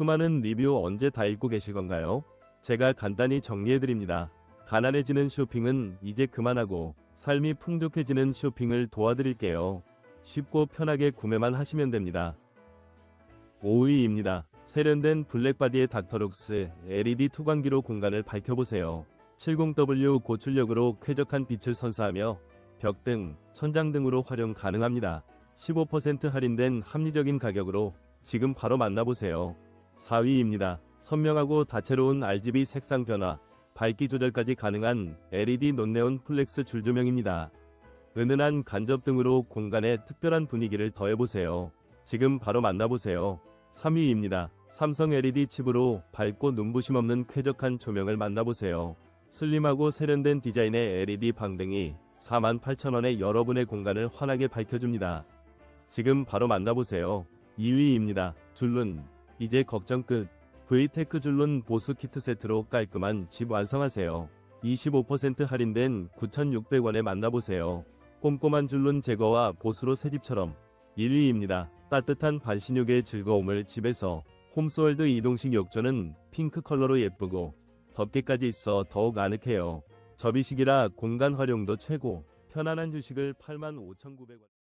수많은 리뷰 언제 다 읽고 계실 건가요? 제가 간단히 정리해드립니다. 가난해지는 쇼핑은 이제 그만하고 삶이 풍족해지는 쇼핑을 도와드릴게요. 쉽고 편하게 구매만 하시면 됩니다. 5위입니다. 세련된 블랙바디의 닥터룩스 LED 투광기로 공간을 밝혀보세요. 70W 고출력으로 쾌적한 빛을 선사하며 벽 등, 천장 등으로 활용 가능합니다. 15% 할인된 합리적인 가격으로 지금 바로 만나보세요. 4위입니다. 선명하고 다채로운 RGB 색상 변화, 밝기 조절까지 가능한 LED 논네온 플렉스 줄 조명입니다. 은은한 간접 등으로 공간에 특별한 분위기를 더해보세요. 지금 바로 만나보세요. 3위입니다. 삼성 LED 칩으로 밝고 눈부심 없는 쾌적한 조명을 만나보세요. 슬림하고 세련된 디자인의 LED 방등이 48,000원에 여러분의 공간을 환하게 밝혀줍니다. 지금 바로 만나보세요. 2위입니다. 줄눈. 이제 걱정 끝. V테크 줄눈 보수 키트 세트로 깔끔한 집 완성하세요. 25% 할인된 9,600원에 만나보세요. 꼼꼼한 줄눈 제거와 보수로 새집처럼 1위입니다. 따뜻한 반신욕의 즐거움을 집에서 홈스월드 이동식 욕조는 핑크 컬러로 예쁘고 덮개까지 있어 더욱 아늑해요. 접이식이라 공간 활용도 최고. 편안한 휴식을 85,900원.